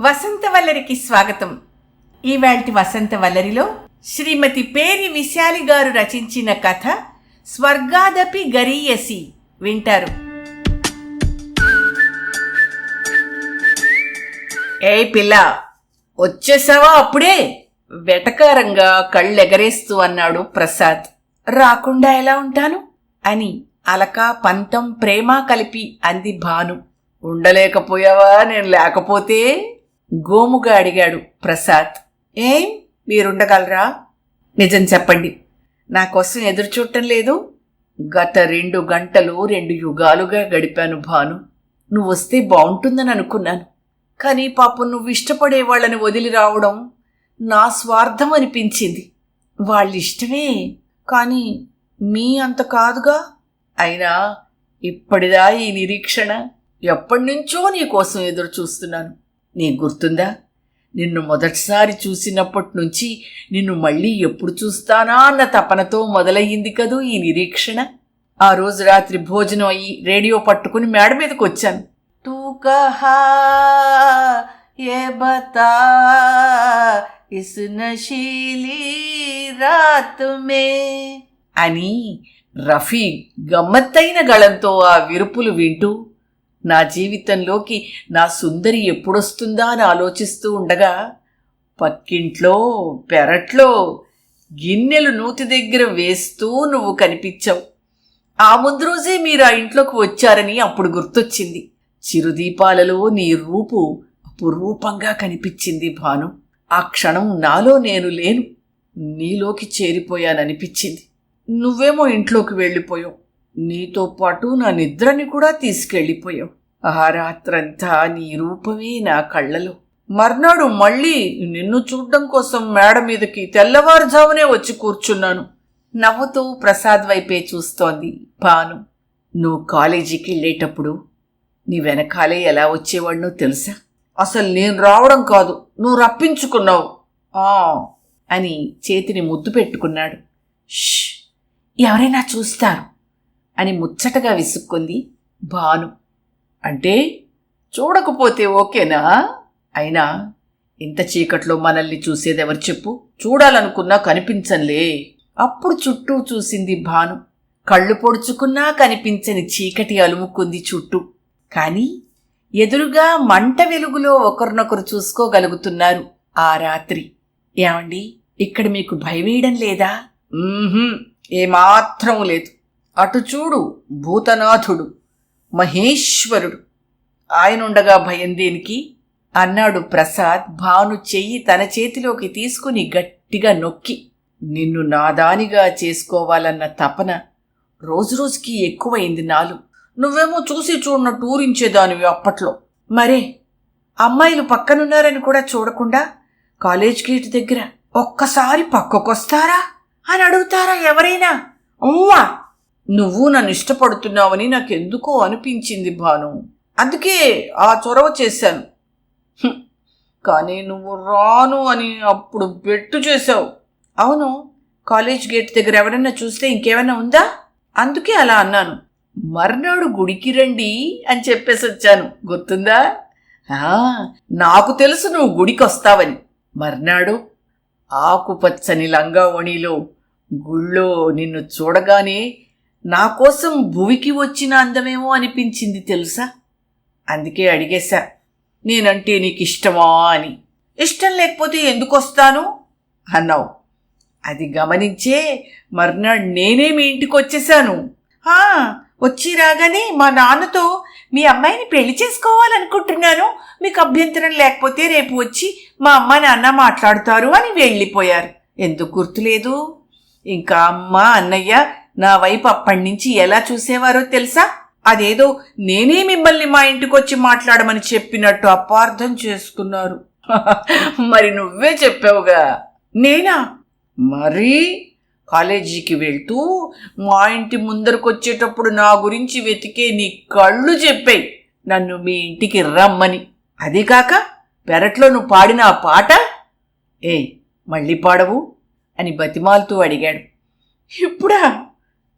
వసంత వల్లరికి స్వాగతం. ఈవేళటి వసంత వల్లరిలో శ్రీమతి పేరి విశాలి గారు రచించిన కథ స్వర్గాదపి గరీయసి వింటారు. ఏ పిల్ల వచ్చేసావా అప్పుడే? వెటకారంగా కళ్ళెగరేస్తూ అన్నాడు ప్రసాద్. రాకుండా ఎలా ఉంటాను? అని అలక పంతం ప్రేమ కలిపి అంది భాను. ఉండలేకపోయావా నేను లేకపోతే? గోముగా అడిగాడు ప్రసాద్. ఏం? మీరుండగలరా? నిజం చెప్పండి. నా కోసం ఎదురు చూడటం లేదు. గత రెండు గంటలు రెండు యుగాలుగా గడిపాను భాను. నువ్వు వస్తే బాగుంటుందని అనుకున్నాను. కానీ పాపం నువ్వు ఇష్టపడే వాళ్ళని వదిలి రావడం నా స్వార్థం అనిపించింది. వాళ్ళ ఇష్టమే కానీ మీ అంత కాదుగా? అయినా ఇప్పటిదా ఈ నిరీక్షణ? ఎప్పటినుంచో నీ కోసం ఎదురు చూస్తున్నాను నీకు గుర్తుందా? నిన్ను మొదటిసారి చూసినప్పటి నుంచి నిన్ను మళ్ళీ ఎప్పుడు చూస్తానా అన్న తపనతో మొదలయ్యింది కదూ ఈ నిరీక్షణ? ఆ రోజు రాత్రి భోజనం అయ్యి రేడియో పట్టుకుని మేడ మీదకి వచ్చాను. తూకహా ఏ బతా ఇస్ నశీలీ రాత్ మే అని రఫీ గమ్మత్తైన గళంతో ఆ విరుపులు వింటూ నా జీవితంలోకి నా సుందరి ఎప్పుడొస్తుందా అని ఆలోచిస్తూ ఉండగా పక్కింట్లో పెరట్లో గిన్నెలు నూతి దగ్గర వేస్తూ నువ్వు కనిపించావు. ఆ ముందు రోజే మీరు ఆ ఇంట్లోకి వచ్చారని అప్పుడు గుర్తొచ్చింది. చిరుదీపాలలో నీ రూపు అపురూపంగా కనిపించింది భాను. ఆ క్షణం నాలో నేను లేను. నీలోకి చేరిపోయాననిపించింది. నువ్వేమో ఇంట్లోకి వెళ్ళిపోయావు. నీతో పాటు నా నిద్రని కూడా తీసుకెళ్ళిపోయావు. ఆ రాత్రంతా నీ రూపమే నా కళ్ళలో. మర్నాడు మళ్ళీ నిన్ను చూడ్డం కోసం మేడ మీదకి తెల్లవారుజామునే వచ్చి కూర్చున్నాను. నవ్వుతూ ప్రసాద్ వైపే చూస్తోంది పాను నువ్వు కాలేజీకి వెళ్ళేటప్పుడు నీ వెనకాలే ఎలా వచ్చేవాడినో తెలుసా? అసలు నేను రావడం కాదు నువ్వు రప్పించుకున్నావు. ఆ! అని చేతిని ముద్దు పెట్టుకున్నాడు. ఎవరైనా చూస్తారు. అని ముచ్చటగా విసుక్కుంది భాను. అంటే చూడకపోతే ఓకేనా? అయినా ఇంత చీకట్లో మనల్ని చూసేదెవరు చెప్పు? చూడాలనుకున్నా కనిపించంలే అప్పుడు చుట్టూ చూసింది భాను. కళ్ళు పొడుచుకున్నా కనిపించని చీకటి అలుముకుంది చుట్టూ. కానీ ఎదురుగా మంట వెలుగులో ఒకరినొకరు చూసుకోగలుగుతున్నారు ఆ రాత్రి. ఏమండి? ఇక్కడ మీకు భయమేయడం లేదా? ఏమాత్రం లేదు. అటు చూడు భూతనాథుడు మహేశ్వరుడు. ఆయనుండగా భయం దేనికి? అన్నాడు ప్రసాద్ భాను చెయ్యి తన చేతిలోకి తీసుకుని గట్టిగా నొక్కి. నిన్ను నాదానిగా చేసుకోవాలన్న తపన రోజురోజుకి ఎక్కువైంది నాలు. నువ్వేమో చూసి చూడన టూరించేదానివి అప్పట్లో. మరే అమ్మాయిలు పక్కనున్నారని కూడా చూడకుండా కాలేజ్ గేట్ దగ్గర ఒక్కసారి పక్కకొస్తారా? అని అడుగుతారా ఎవరైనా? ఉమ్మా నువ్వు నన్ను ఇష్టపడుతున్నావని నాకెందుకో అనిపించింది భాను. అందుకే ఆ చొరవ చేశాను. కానీ నువ్వు రాను అని అప్పుడు బెట్టు చేశావు. అవును కాలేజ్ గేట్ దగ్గర ఎవరన్నా చూస్తే ఇంకేమైనా ఉందా? అందుకే అలా అన్నాను. మర్నాడు గుడికి రండి అని చెప్పేసి వచ్చాను. గుర్తుందా? నాకు తెలుసు నువ్వు గుడికి వస్తావని మర్నాడు ఆకుపచ్చని లంగావణిలో గుళ్ళో నిన్ను చూడగానే నా కోసం భువికి వచ్చిన అందమేమో అనిపించింది తెలుసా? అందుకే అడిగేశా నేనంటే నీకు ఇష్టమా అని. ఇష్టం లేకపోతే ఎందుకు వస్తాను అన్నావు. అది గమనించే మర్నాడు నేనే మీ ఇంటికి వచ్చేసాను వచ్చి రాగానే మా నాన్నతో మీ అమ్మాయిని పెళ్ళి చేసుకోవాలనుకుంటున్నాను. మీకు అభ్యంతరం లేకపోతే రేపు వచ్చి మా అమ్మ నాన్న మాట్లాడుతారు అని వెళ్ళిపోయారు. ఎందుకు గుర్తులేదు? ఇంకా అమ్మ అన్నయ్య నా వైపు అప్పటి నుంచి ఎలా చూసేవారో తెలుసా? అదేదో నేనే మిమ్మల్ని మా ఇంటికొచ్చి మాట్లాడమని చెప్పినట్టు అపార్థం చేసుకున్నారు. మరి నువ్వే చెప్పావుగా. నేనా? మరి కాలేజీకి వెళ్తూ మా ఇంటి ముందరకొచ్చేటప్పుడు నా గురించి వెతికే నీ కళ్ళు చెప్పాయి. నన్ను మీ ఇంటికి రమ్మని. అదే కాక పెరట్లో నువ్వు పాడిన ఆ పాట? ఏ మళ్ళీ పాడవు? అని బతిమాలుతూ అడిగాడు. ఇప్పుడా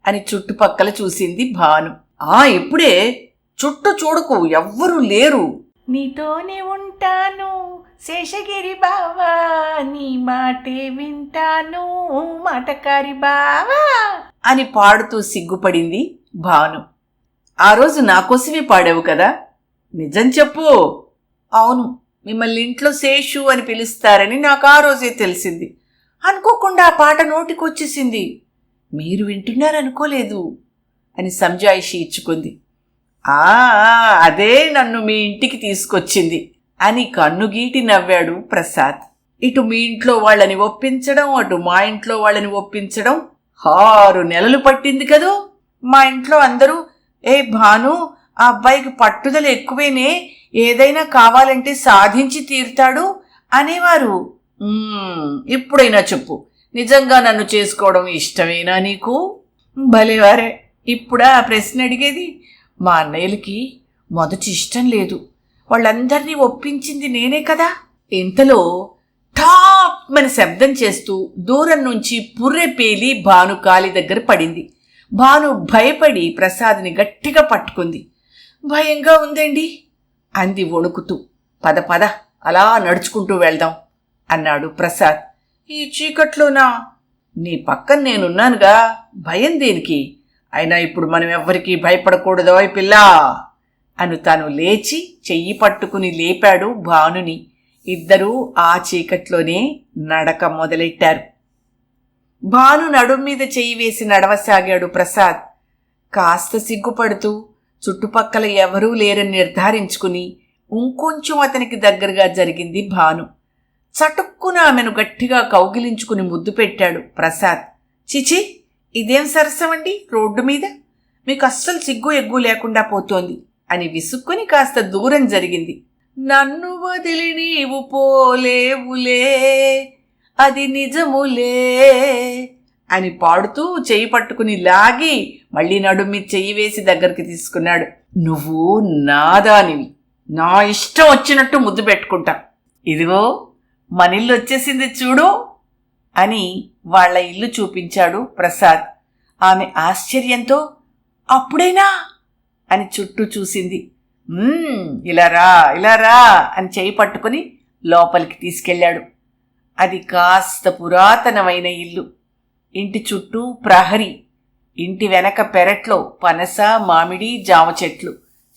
అని చుట్టుపక్కల చూసింది భాను. ఆ ఇప్పుడే. చుట్టూ చూడకు. ఎవ్వరూ లేరు. నీతోనే ఉంటాను శేషగిరి బావా. నీ మాటే వింటాను మాటకారి బావా. అని పాడుతూ సిగ్గుపడింది భాను. ఆ రోజు నా కోసమే పాడావు కదా. నిజం చెప్పు. అవును. మిమ్మల్ని ఇంట్లో శేషు అని పిలుస్తారని నాకు ఆ రోజే తెలిసింది. అనుకోకుండా ఆ పాట నోటికొచ్చేసింది. మీరు వింటున్నారనుకోలేదు అని సంజాయిషి ఇచ్చుకుంది. ఆ అదే నన్ను మీ ఇంటికి తీసుకొచ్చింది అని కన్నుగీటి నవ్వాడు ప్రసాద్. ఇటు మీ ఇంట్లో వాళ్ళని ఒప్పించడం అటు మా ఇంట్లో వాళ్ళని ఒప్పించడం ఆరు నెలలు పట్టింది కదూ? మా ఇంట్లో అందరూ ఏ భాను ఆ అబ్బాయికి పట్టుదల ఎక్కువేనే ఏదైనా కావాలంటే సాధించి తీరుతాడు అనేవారు. ఇప్పుడైనా చెప్పు నిజంగా నన్ను చేసుకోవడం ఇష్టమేనా నీకు? భలేవారే. ఇప్పుడా ఆ ప్రశ్న అడిగేది? మా అన్నయ్యలకి మొదటి ఇష్టం లేదు. వాళ్ళందరినీ ఒప్పించింది నేనే కదా. ఇంతలో టాప్ మన శబ్దం చేస్తూ దూరం నుంచి పుర్రె పేలి భాను కాలి దగ్గర పడింది. భాను భయపడి ప్రసాద్ని గట్టిగా పట్టుకుంది. భయంగా ఉందండి? అంది వణుకుతూ. పద పద అలా నడుచుకుంటూ వెళ్దాం అన్నాడు ప్రసాద్. ఈ చీకట్లోనా? నీ పక్కన నేనున్నానుగా. భయం దేనికి? అయినా ఇప్పుడు మనం ఎవ్వరికీ భయపడకూడదో పిల్ల! అను తాను లేచి చెయ్యి పట్టుకుని లేపాడు భానుని. ఇద్దరూ ఆ చీకట్లోనే నడక మొదలెట్టారు. భాను నడుం మీద చెయ్యి వేసి నడవసాగాడు ప్రసాద్. కాస్త సిగ్గుపడుతూ చుట్టుపక్కల ఎవరూ లేరని నిర్ధారించుకుని ఇంకొంచెం అతనికి దగ్గరగా జరిగింది భాను. చటుక్కున ఆమెను గట్టిగా కౌగిలించుకుని ముద్దు పెట్టాడు ప్రసాద్. చిచి ఇదేం సరసమండి? రోడ్డు మీద? మీకు అస్సలు సిగ్గు ఎగ్గు లేకుండా పోతోంది అని విసుక్కుని కాస్త దూరం జరిగింది. నన్ను వదిలి నీవు పోలేవులే అది నిజములే అని పాడుతూ చెయ్యి పట్టుకుని లాగి మళ్ళీ నడుమి చెయ్యి వేసి దగ్గరికి తీసుకున్నాడు. నువ్వు నాదానివి. నా ఇష్టం వచ్చినట్టు ముద్దు పెట్టుకుంటా. ఇదిగో మన ఇల్లు వచ్చేసింది చూడు అని వాళ్ళ ఇల్లు చూపించాడు ప్రసాద్. ఆమె ఆశ్చర్యంతో అప్పుడేనా? అని చుట్టూ చూసింది. ఇలా రా ఇలా రా అని చేయి పట్టుకుని లోపలికి తీసుకెళ్ళాడు. అది కాస్త పురాతనమైన ఇల్లు. ఇంటి చుట్టూ ప్రహరీ ఇంటి వెనక పెరట్లో పనస మామిడి జామ చెట్లు.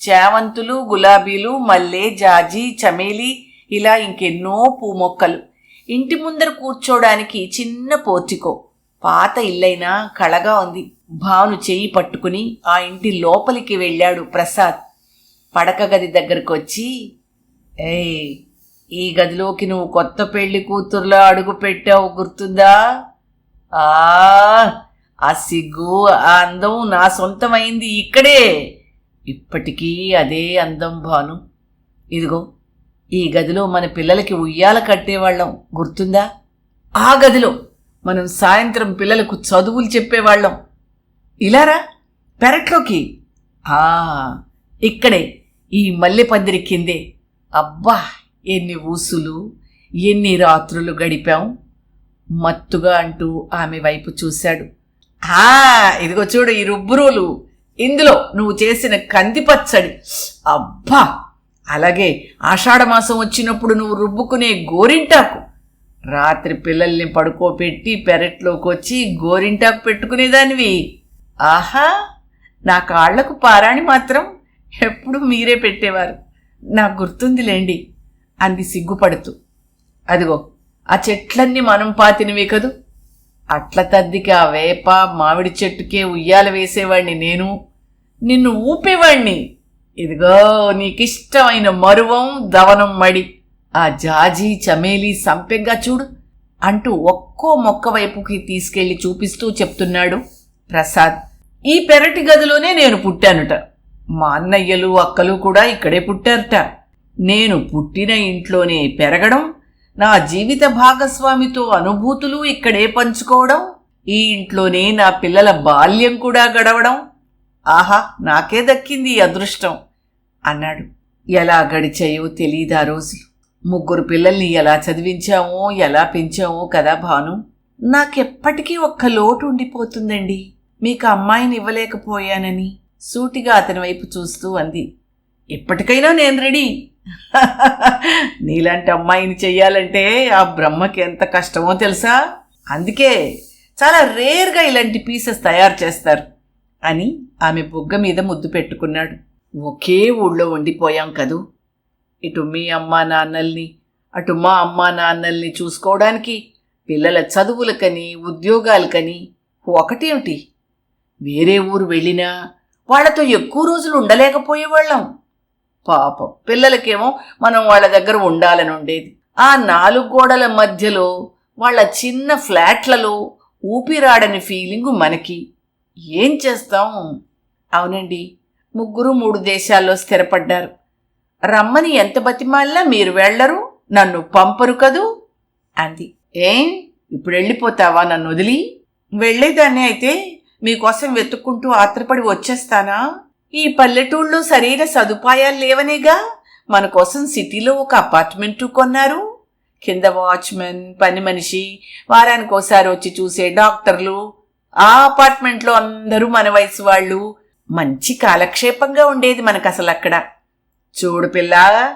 చేవంతులు గులాబీలు మల్లె జాజి చమేలి ఇలా ఇంకెన్నో పూ మొక్కలు ఇంటి ముందర కూర్చోడానికి చిన్న పోర్టికో. పాత ఇల్లైనా కళగా ఉంది. భాను చెయ్యి పట్టుకుని ఆ ఇంటి లోపలికి వెళ్ళాడు ప్రసాద్. పడక గది దగ్గరకు వచ్చి ఏయ్ ఈ గదిలోకి నువ్వు కొత్త పెళ్ళి కూతుర్లా అడుగు పెట్టావు గుర్తుందా? ఆ ఆ సిగ్గు ఆ అందం నా సొంతమైంది ఇక్కడే. ఇప్పటికీ అదే అందం భాను. ఇదిగో ఈ గదిలో మన పిల్లలకి ఉయ్యాల కట్టేవాళ్ళం గుర్తుందా? ఆ గదిలో మనం సాయంత్రం పిల్లలకు చదువులు చెప్పేవాళ్ళం. ఇలారా? పెరట్లోకి? ఆ ఇక్కడే ఈ మల్లె పందిరి కిందే. అబ్బా ఎన్ని ఊసులు ఎన్ని రాత్రులు గడిపాం. మత్తుగా అంటూ ఆమె వైపు చూశాడు. ఆ ఇదిగో చూడు ఈ రుబ్బురోలు. ఇందులో నువ్వు చేసిన కంది పచ్చడి. అబ్బా! అలాగే ఆషాఢమాసం వచ్చినప్పుడు నువ్వు రుబ్బుకునే గోరింటాకు. రాత్రి పిల్లల్ని పడుకోబెట్టి పెరట్లోకి వచ్చి గోరింటాకు పెట్టుకునేదానివి. ఆహా నా కాళ్ళకు పారాణి మాత్రం ఎప్పుడు మీరే పెట్టేవారు. నాకు గుర్తుందిలేండి అంది సిగ్గుపడుతూ. అదిగో ఆ చెట్లన్నీ మనం పాతినవే కదూ. అట్ల తద్దికి ఆ వేప మామిడి చెట్టుకే ఉయ్యాల వేసేవాణ్ణి నేను. నిన్ను ఊపేవాణ్ణి. ఇదిగో నీకిష్టమైన మరువం దవనం మడి. ఆ జాజీ చమేలి సంపెగ్గా చూడు అంటూ ఒక్కో మొక్క వైపుకి తీసుకెళ్ళి చూపిస్తూ చెప్తున్నాడు ప్రసాద్. ఈ పెరటి గదిలోనే నేను పుట్టానుట. మా అన్నయ్యలు అక్కలు కూడా ఇక్కడే పుట్టారట. నేను పుట్టిన ఇంట్లోనే పెరగడం నా జీవిత భాగస్వామితో అనుభూతులు ఇక్కడే పంచుకోవడం ఈ ఇంట్లోనే నా పిల్లల బాల్యం కూడా గడవడం. ఆహా నాకే దక్కింది ఈ అదృష్టం. అన్నాడు. ఎలా గడిచాయో తెలియదా ఆ రోజులు ముగ్గురు పిల్లల్ని ఎలా చదివించామో ఎలా పెంచామో కదా భాను? నాకెప్పటికీ ఒక్క లోటు ఉండిపోతుందండి. మీకు అమ్మాయిని ఇవ్వలేకపోయానని సూటిగా అతని వైపు చూస్తూ అంది. ఎప్పటికైనా నేను రెడీ. నీలాంటి అమ్మాయిని చెయ్యాలంటే ఆ బ్రహ్మకి ఎంత కష్టమో తెలుసా? అందుకే చాలా రేర్గా ఇలాంటి పీసెస్ తయారు చేస్తారు అని ఆమె బుగ్గ మీద ముద్దు పెట్టుకున్నాడు. ఒకే ఊళ్ళో ఉండిపోయాం కదూ? ఇటు మీ అమ్మా నాన్నల్ని అటు మా అమ్మా నాన్నల్ని చూసుకోవడానికి పిల్లల చదువులకని ఉద్యోగాలకని ఒకటేమిటి? వేరే ఊరు వెళ్ళినా వాళ్ళతో ఎక్కువ రోజులు ఉండలేకపోయేవాళ్ళం. పాపం పిల్లలకేమో మనం వాళ్ళ దగ్గర ఉండాలని ఉండేది. ఆ నాలుగు గోడల మధ్యలో వాళ్ళ చిన్న ఫ్లాట్లలో ఊపిరాడని ఫీలింగు మనకి. ఏం చేస్తాం? అవునండి ముగ్గురు మూడు దేశాల్లో స్థిరపడ్డారు. రమ్మని ఎంత బతిమాలినా మీరు వెళ్ళరు నన్ను పంపరు కదూ? అంది. ఏం? ఇప్పుడు వెళ్ళిపోతావా నన్ను వదిలి? వెళ్ళేదాన్ని అయితే మీకోసం వెతుక్కుంటూ ఆత్రపడి వచ్చేస్తానా? ఈ పల్లెటూళ్ళలో సరైన సదుపాయాలు లేవనేగా? మన కోసం సిటీలో ఒక అపార్ట్మెంటు కొన్నారు. కింద వాచ్మెన్ పని మనిషి వారానికి ఒకసారి వచ్చి చూసే డాక్టర్లు ఆ అపార్ట్మెంట్లో అందరూ మన వయసు వాళ్ళు మంచి కాలక్షేపంగా ఉండేది మనకు అసలు అక్కడ చూడు పిల్ల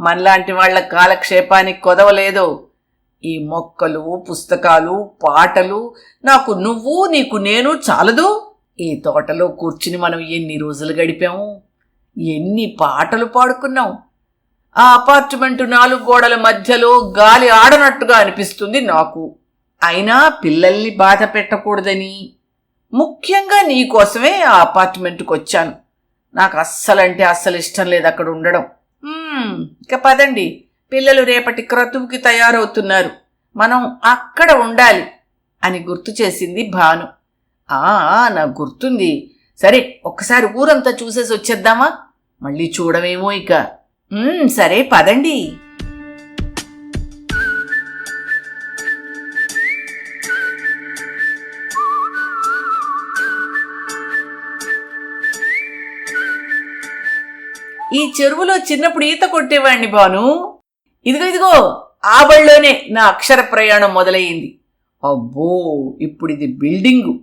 మనలాంటి వాళ్ళ కాలక్షేపానికి కొదవలేదు. ఈ మొక్కలు పుస్తకాలు పాటలు నాకు నువ్వు నీకు నేను చాలదు. ఈ తోటలో కూర్చుని మనం ఎన్ని రోజులు గడిపాము? ఎన్ని పాటలు పాడుకున్నాం? ఆ అపార్ట్మెంట్ నాలుగు గోడల మధ్యలో గాలి ఆడనట్టుగా అనిపిస్తుంది నాకు. అయినా పిల్లల్ని బాధ పెట్టకూడదని. ముఖ్యంగా నీకోసమే ఆ అపార్ట్మెంట్కి వచ్చాను. నాకు అస్సలంటే అస్సలు ఇష్టం లేదు అక్కడ ఉండడం. ఇక పదండి. పిల్లలు రేపటి క్రతువుకి తయారవుతున్నారు. మనం అక్కడ ఉండాలి అని గుర్తు చేసింది భాను. ఆ నాకు గుర్తుంది. సరే ఒక్కసారి ఊరంతా చూసేసి వచ్చేద్దామా? మళ్ళీ చూడమేమో ఇక. సరే పదండి. ఈ చెరువులో చిన్నప్పుడు ఈత కొట్టేవాడిని బాను ఇదిగో ఇదిగో ఆ బళ్ళోనే నా అక్షర ప్రయాణం మొదలయ్యింది. అబ్బో ఇప్పుడు ఇది బిల్డింగు.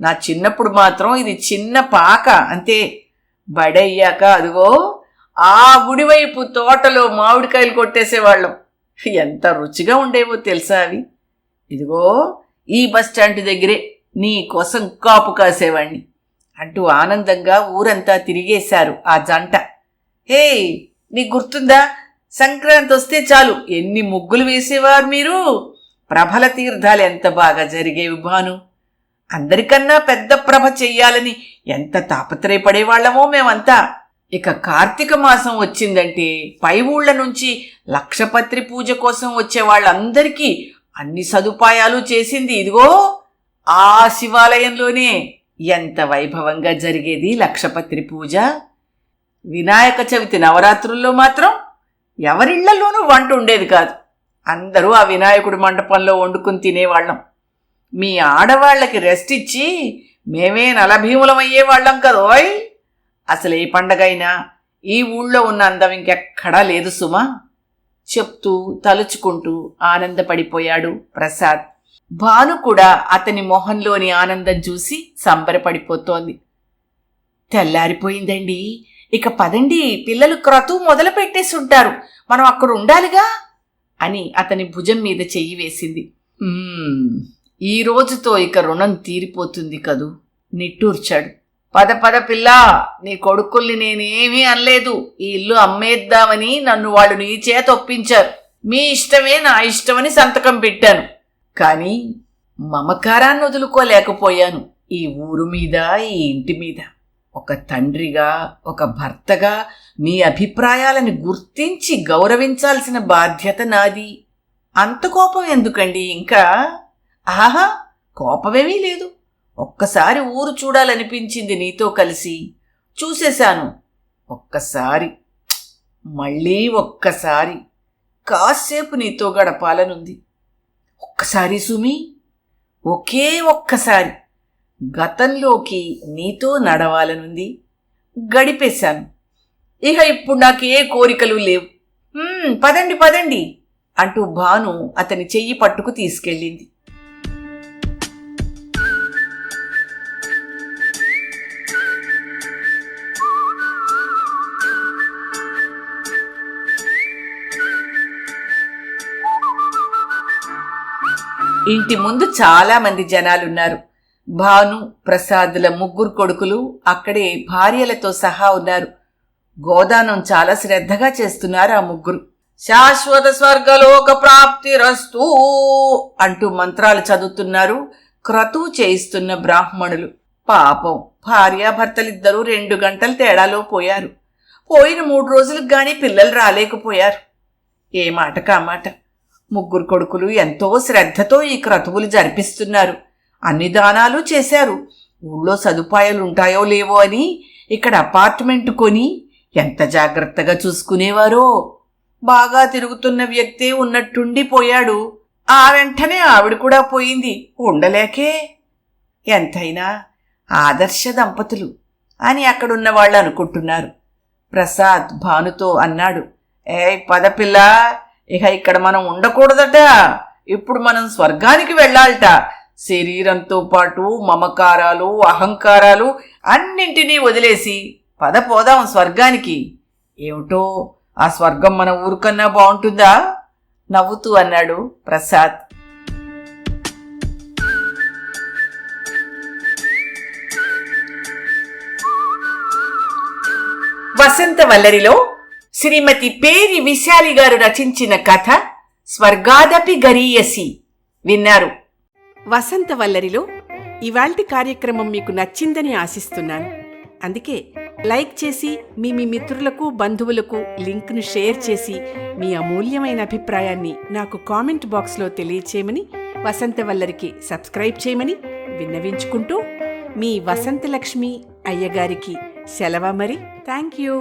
నా చిన్నప్పుడు మాత్రం ఇది చిన్న పాక అంతే. బడయ్యాక అదిగో ఆ గుడివైపు తోటలో మామిడికాయలు కొట్టేసేవాళ్ళం. ఎంత రుచిగా ఉండేవో తెలుసా అవి? ఇదిగో ఈ బస్ స్టాండ్ దగ్గరే నీ కోసం కాపు కాసేవాణ్ణి. అంటూ ఆనందంగా ఊరంతా తిరిగేశారు ఆ జంట. హే నీకు గుర్తుందా? సంక్రాంతి వస్తే చాలు. ఎన్ని ముగ్గులు వేసేవారు మీరు? ప్రభల తీర్థాలు ఎంత బాగా జరిగేవి భాను? అందరికన్నా పెద్ద ప్రభ చెయ్యాలని ఎంత తాపత్రయపడేవాళ్ళమో మేమంతా. ఇక కార్తీక మాసం వచ్చిందంటే పై ఊళ్ళ నుంచి లక్షపత్రి పూజ కోసం వచ్చే వాళ్ళందరికీ అన్ని సదుపాయాలు చేసింది ఇదిగో ఆ శివాలయంలోనే. ఎంత వైభవంగా జరిగేది లక్షపత్రి పూజ? వినాయక చవితి నవరాత్రుల్లో మాత్రం ఎవరిళ్ళలోనూ వంట ఉండేది కాదు. అందరూ ఆ వినాయకుడి మండపంలో వండుకుని తినేవాళ్ళం. మీ ఆడవాళ్ళకి రెస్ట్ ఇచ్చి మేమే నలభీములమయ్యేవాళ్ళం కదోయ్ అసలు ఏ పండగైనా ఈ ఊళ్ళో ఉన్న అందం ఇంకెక్కడా లేదు సుమా. చెప్తూ తలుచుకుంటూ ఆనందపడిపోయాడు ప్రసాద్. భాను కూడా అతని మొహంలోని ఆనందం చూసి సంబరపడిపోతోంది. తెల్లారిపోయిందండి. ఇక పదండి పిల్లలు క్రతువు మొదలు పెట్టేసి ఉంటారు మనం అక్కడ ఉండాలిగా అని అతని భుజం మీద చెయ్యి వేసింది. ఈ రోజుతో ఇక రుణం తీరిపోతుంది కదూ? నిట్టూర్చాడు. పద పద పిల్ల నీ కొడుకుల్ని నేనేమీ అనలేదు. ఈ ఇల్లు అమ్మేద్దామని నన్ను వాళ్ళు నీ చేత ఒప్పించారు. మీ ఇష్టమే నా ఇష్టమని సంతకం పెట్టాను. కానీ మమకారాన్ని వదులుకోలేకపోయాను. ఈ ఊరు మీద ఈ ఇంటి మీద. ఒక తండ్రిగా ఒక భర్తగా మీ అభిప్రాయాలను గుర్తించి గౌరవించాల్సిన బాధ్యత నాది. అంత కోపం ఎందుకండి? ఇంకా ఆహా కోపమేమీ లేదు. ఒక్కసారి ఊరు చూడాలనిపించింది నీతో కలిసి. చూసేశాను. ఒక్కసారి మళ్ళీ ఒక్కసారి. కాసేపు నీతో గడపాలనుంది. ఒక్కసారి సుమి ఒకే ఒక్కసారి గతంలోకి నీతో నడవాలనుంది. గడిపేశాను. ఇక ఇప్పుడు నాకు ఏ కోరికలు లేవు. పదండి పదండి అంటూ భాను అతని చెయ్యి పట్టుకు తీసుకెళ్ళింది. ఇంటి ముందు చాలా మంది జనాలున్నారు. భాను ప్రసాద్ల ముగ్గురు కొడుకులు అక్కడే భార్యలతో సహా ఉన్నారు. గోదానం చాలా శ్రద్ధగా చేస్తున్నారు ఆ ముగ్గురు. శాశ్వత స్వర్గలోక ప్రాప్తి రస్తూ అంటూ మంత్రాలు చదువుతున్నారు క్రతువు చేయిస్తున్న బ్రాహ్మణులు. పాపం భార్యాభర్తలిద్దరూ రెండు గంటల తేడాలో పోయారు. పోయిన మూడు రోజులకు గాని పిల్లలు రాలేకపోయారు. ఏ మాట? కామాట ముగ్గురు కొడుకులు ఎంతో శ్రద్ధతో ఈ క్రతువులు జరిపిస్తున్నారు. అన్ని దానాలు చేశారు. ఊళ్ళో సదుపాయాలు ఉంటాయో లేవో అని ఇక్కడ అపార్ట్మెంట్ కొని ఎంత జాగ్రత్తగా చూసుకునేవారో. బాగా తిరుగుతున్న వ్యక్తే ఉన్నట్టుండి పోయాడు ఆ వెంటనే ఆవిడ కూడా పోయింది. ఉండలేకే. ఎంతైనా ఆదర్శ దంపతులు అని అక్కడున్న వాళ్ళు అనుకుంటున్నారు ప్రసాద్ భానుతో అన్నాడు ఏ పదపిల్ల ఇక ఇక్కడ మనం ఉండకూడదట. ఇప్పుడు మనం స్వర్గానికి వెళ్ళాలట. శరీరంతో పాటు మమకారాలు అహంకారాలు అన్నింటినీ వదిలేసి పద పోదాం స్వర్గానికి. ఏమిటో? ఆ స్వర్గం మన ఊరికన్నా బాగుంటుందా? నవ్వుతూ అన్నాడు ప్రసాద్. వసంత వల్లరిలో శ్రీమతి పేరి విశాలి గారు రచించిన కథ స్వర్గాదపి గరీయసి. విన్నారు. వసంత వల్లరిలో ఇవాల్టి కార్యక్రమం మీకు నచ్చిందని ఆశిస్తున్నాను. అందుకే లైక్ చేసి మీ మీ మిత్రులకు బంధువులకు లింక్ను షేర్ చేసి మీ అమూల్యమైన అభిప్రాయాన్ని నాకు కామెంట్ బాక్స్లో తెలియచేయమని వసంత వల్లరికి సబ్స్క్రైబ్ చేయమని విన్నవించుకుంటూ మీ వసంతలక్ష్మి అయ్యగారికి సెలవ మరి. Thank you.